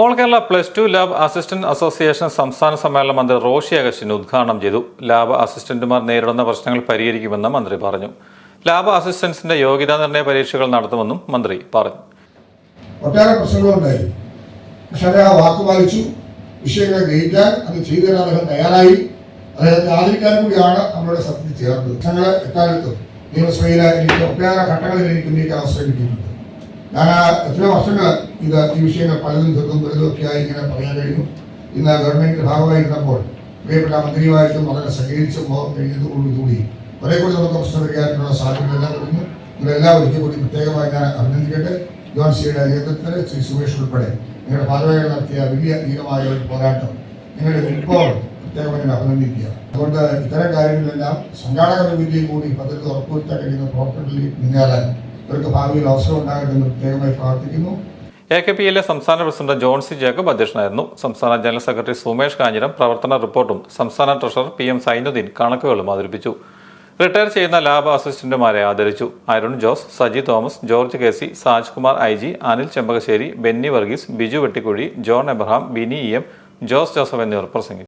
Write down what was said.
All Kerala plus two lab assistant association സംസ്ഥാന സമ്മേളന മന്ത്രി റോഷി അഗസ്റ്റിൻ ഉദ്ഘാടനം ചെയ്തു. ലാബ് അസിസ്റ്റന്റുമാർ നേരിടുന്ന പ്രശ്നങ്ങൾ പരിഹരിക്കുമെന്ന് മന്ത്രി പറഞ്ഞു. ലാബ് അസിസ്റ്റന്റ്സിന്റെ യോഗ്യതാ നിർണയ പരീക്ഷകൾ നടത്തുമെന്നും മന്ത്രി പറഞ്ഞു. ഒട്ടേറെ പ്രശ്നങ്ങളുണ്ടായി പക്ഷേ ആ വാക്ക് പാലിച്ചു. വിഷയങ്ങളെ ഗ്രഹിക്കാൻ അത് ചെയ്തു അദ്ദേഹം തയ്യാറായി. അദ്ദേഹത്തെ ആദരിക്കാൻ കൂടിയാണ് നമ്മുടെ സത്യത്തിൽ ചേർന്നത്. ഞങ്ങൾ എക്കാലത്തും നിയമസഭയിൽ എനിക്ക് ഒട്ടേറെ ഘട്ടങ്ങളിൽ എനിക്ക് ഉന്നയിക്കാൻ അവസരം കിട്ടിയിട്ടുണ്ട്. ഞാൻ ചില വർഷങ്ങൾ ഇത് ഈ വിഷയങ്ങൾ പലതും ചെറുതും വലുതും ഒക്കെയായി ഇങ്ങനെ പറയാൻ കഴിഞ്ഞു. ഇന്ന് ഗവൺമെന്റിന്റെ ഭാഗമായിരുന്നപ്പോൾ പ്രിയപ്പെട്ട മന്ത്രിയുമായിട്ടും വളരെ സഹകരിച്ച് പോകാൻ കഴിഞ്ഞതോടുകൂടി കുറെ കൂടി നമുക്ക് പ്രശ്നം പരിഹാരത്തിനുള്ള സാധ്യതകളെല്ലാം ഇവരെല്ലാം ഒരിക്കൽ കൂടി പ്രത്യേകമായി ഞാൻ അഭിനന്ദിക്കട്ടെ. ജോൺ സിയുടെ നേതൃത്വത്തിൽ ശ്രീ സുമേഷ് ഉൾപ്പെടെ നിങ്ങളുടെ ഭാഗമായി നടത്തിയ വലിയ ധീരമായ ഒരു പോരാട്ടം നിങ്ങളുടെ നിൽപ്പോഴും പ്രത്യേകമായി ഞാൻ അഭിനന്ദിക്കുക. അതുകൊണ്ട് ഇത്തരം കാര്യങ്ങളെല്ലാം സംഘാടക സമിതിയും കൂടി പദ്ധതി ഉറപ്പുവരുത്താൻ കഴിയുന്ന പ്രവർത്തനങ്ങളിൽ മുന്നേറാൻ ഇവർക്ക് ഭാവിയിൽ അവസരം ഉണ്ടാകട്ടെ എന്ന് പ്രത്യേകമായി പ്രാർത്ഥിക്കുന്നു. എ കെ പി എല്ലെ സംസ്ഥാന പ്രസിഡന്റ് ജോൺസി ജേക്കബ് അധ്യക്ഷനായിരുന്നു. സംസ്ഥാന ജനറൽ സെക്രട്ടറി സുമേഷ് കാഞ്ഞിരം പ്രവർത്തന റിപ്പോർട്ടും സംസ്ഥാന ട്രഷറർ പി എം സൈനുദ്ദീൻ കണക്കുകളും അവതരിപ്പിച്ചു. റിട്ടയർ ചെയ്യുന്ന ലാബ് അസിസ്റ്റന്റുമാരെ ആദരിച്ചു. Arun Jose Saji Thomas George K C Sajkumar I G Anil Chembakassery Benny Varghese Biju Vettikuzhi John Abraham Bini E M Jose Joseph എന്നിവർ പ്രസംഗിച്ചു.